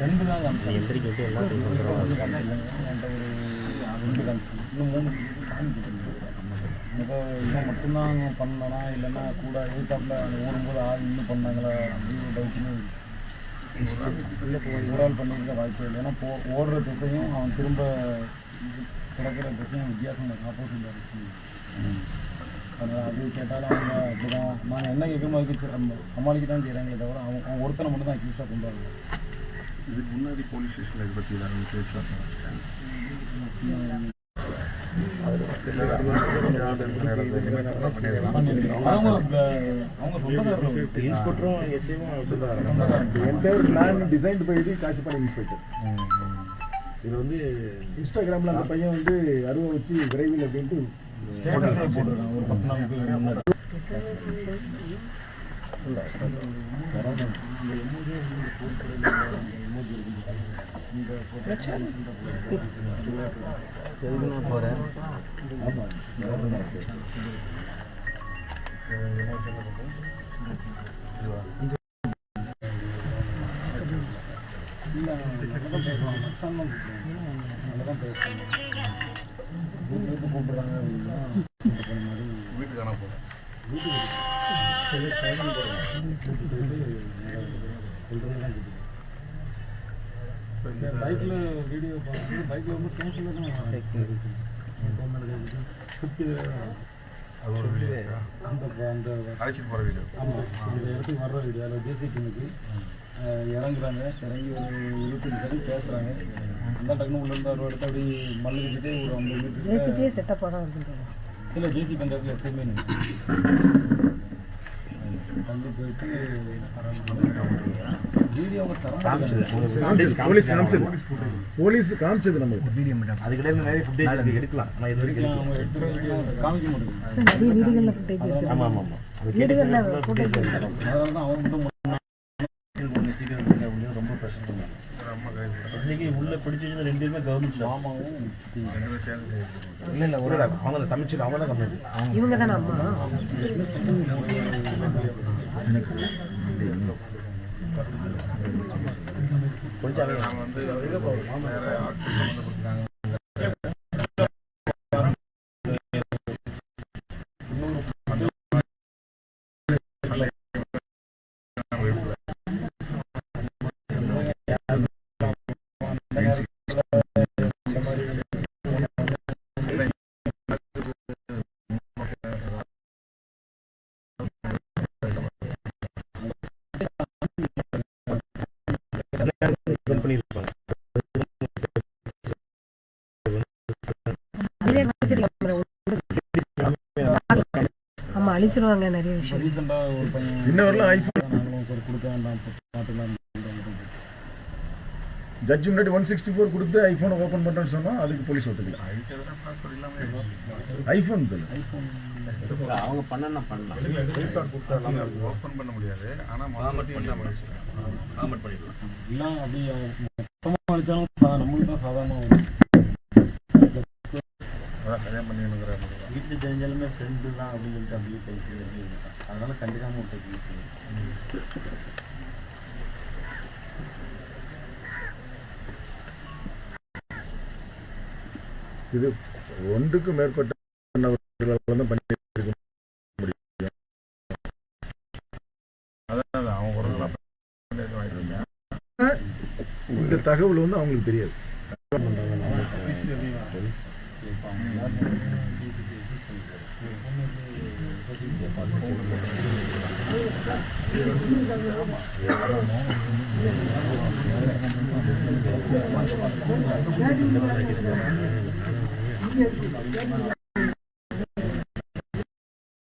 ரெண்டு தான் காமிச்சேன் எந்திரிக்க எல்லாத்தையும் ஒரு ரெண்டு காமிச்சேன் இன்னும் மூணு காமிக்கிட்டு இப்போ இதை மட்டும்தான் பண்ணனா இல்லைன்னா கூட எதிர்த்தாப்புல ஓடும்போது ஆள் இன்னும் பண்ணாங்களா அப்படின்னு டவுட்னு இல்லை ஒரு ஆள் பண்ணியிருக்க வாய்ப்பு இல்லை ஏன்னா போ ஓடுற திசையும் அவன் திரும்ப கிடக்கிற திசையும் வித்தியாசம் ஆப்போசிட்டில் இருக்கு அதனால் அது கேட்டாலும் அவங்க அப்படிதான் நான் என்ன கேட்கணுமோ அதுக்கு ச- நம்ம சமாளிக்க தான் செய்கிறாங்களே தவிர அவன் அவன் ஒருத்தனை மட்டும் தான் அக்யூஸ்டாக கொண்டு வரல இதுக்கு முன்னாடி போலீஸ் ஸ்டேஷனில் இதை பற்றி ஏதாவது பேச்சுவார்த்தை அவங்க அவங்க சொந்தக்காரர்கள் இன்ஸ்பெக்டரும் எஸ்ஐயும் சொல்லுவாங்க plan designed by the Kasipadi inspector இது வந்து இன்ஸ்டாகிராமில் அந்த பையன் வந்து அருவை வச்சு விரைவில் அப்படின்ட்டு ஸ்டேட்டஸே போட்டிருக்காங்க வீட்டுக்கு கூப்பிடுறாங்க அப்படின்னா வீட்டுக்கு பைக்கில் வீடியோ பார்த்து பைக்கில் வந்து கேன்சல் தான் சுற்றி அது ஒரு அந்த அந்த அழைச்சிட்டு போகிற வீடியோ ஆமாம் இந்த இடத்துக்கு வர்ற வீடியோ அதில் ஜேசிடினுக்கு இறங்குறாங்க இறங்கி ஒரு இருபத்தஞ்சு செகண்ட் பேசுகிறாங்க அந்த டக்குனு உள்ள இருந்தால் ஒரு எடுத்து அப்படி மல்லு வச்சுட்டு ஒரு ஐம்பது மீட்டர் ஜேசிபியே செட்டப்பாக தான் இருக்குன்றாங்க இல்லை ஜேசிபி அந்த இடத்துல எப்பவுமே நிற்கும் வந்து போயிட்டு வீடியோ அவங்க தர மாட்டேங்கிறாங்க. போலீஸ் காமிச்சது அதுக்கிடையில நிறைய ஃபுட்டேஜ் எடுக்கலாம். ஆனால் இது வரைக்கும் காமிக்க இருக்கு ஆமாம் ஆமாம் அது சீக்கிரம் ரொம்ப ப்ரெஷர் பண்ணாங்க இன்னைக்கு உள்ள ரெண்டு பேருமே கவர்மெண்ட் மாமாவும் இல்லை இல்லை ஒரு அவங்க தமிழ்ச்சி அவங்க தான் கம்மி அவங்க இவங்க தானே அம்மா கொஞ்சம் நாங்கள் வந்து வேறு ஆட்கள் சம்மந்தப்பட்டிருக்காங்க அழிச்சிருவாங்க நிறைய விஷயம். ரீசெண்டாக ஒரு பையன் இன்ன வரலாம் ஐஃபோன் நாங்களும் சரி கொடுக்க வேண்டாம் ஜட்ஜ் முன்னாடி ஒன் சிக்ஸ்டி ஃபோர் கொடுத்து ஐஃபோனை ஓப்பன் பண்ணுறேன்னு சொன்னால் அதுக்கு போலீஸ் ஒத்துக்கல. ஐஃபோன் சொல்லு அவங்க பண்ணா பண்ணலாம். ஓப்பன் பண்ண முடியாது. ஆனால் இல்லாமல் காமெண்ட் பண்ணிடலாம். எல்லாம் அப்படி மொத்தமாக சா நம்மளுக்கு தான் சாதாரணமாக கல்யாணம் பண்ணிக்கணுங்கிற. வீட்டில் தெரிஞ்சாலுமே ஃப்ரெண்டு தான் அப்படின்னு சொல்லிட்டு அப்படியே பேசி அதனால கண்டுக்காம விட்டு இது ஒன்றுக்கும் மேற்பட்ட நபர்களால் தான் பண்ணி அதான் அவங்க வாங்கிட்டு இந்த தகவல் வந்து அவங்களுக்கு தெரியாது. 对，他们是，他们也怕这个。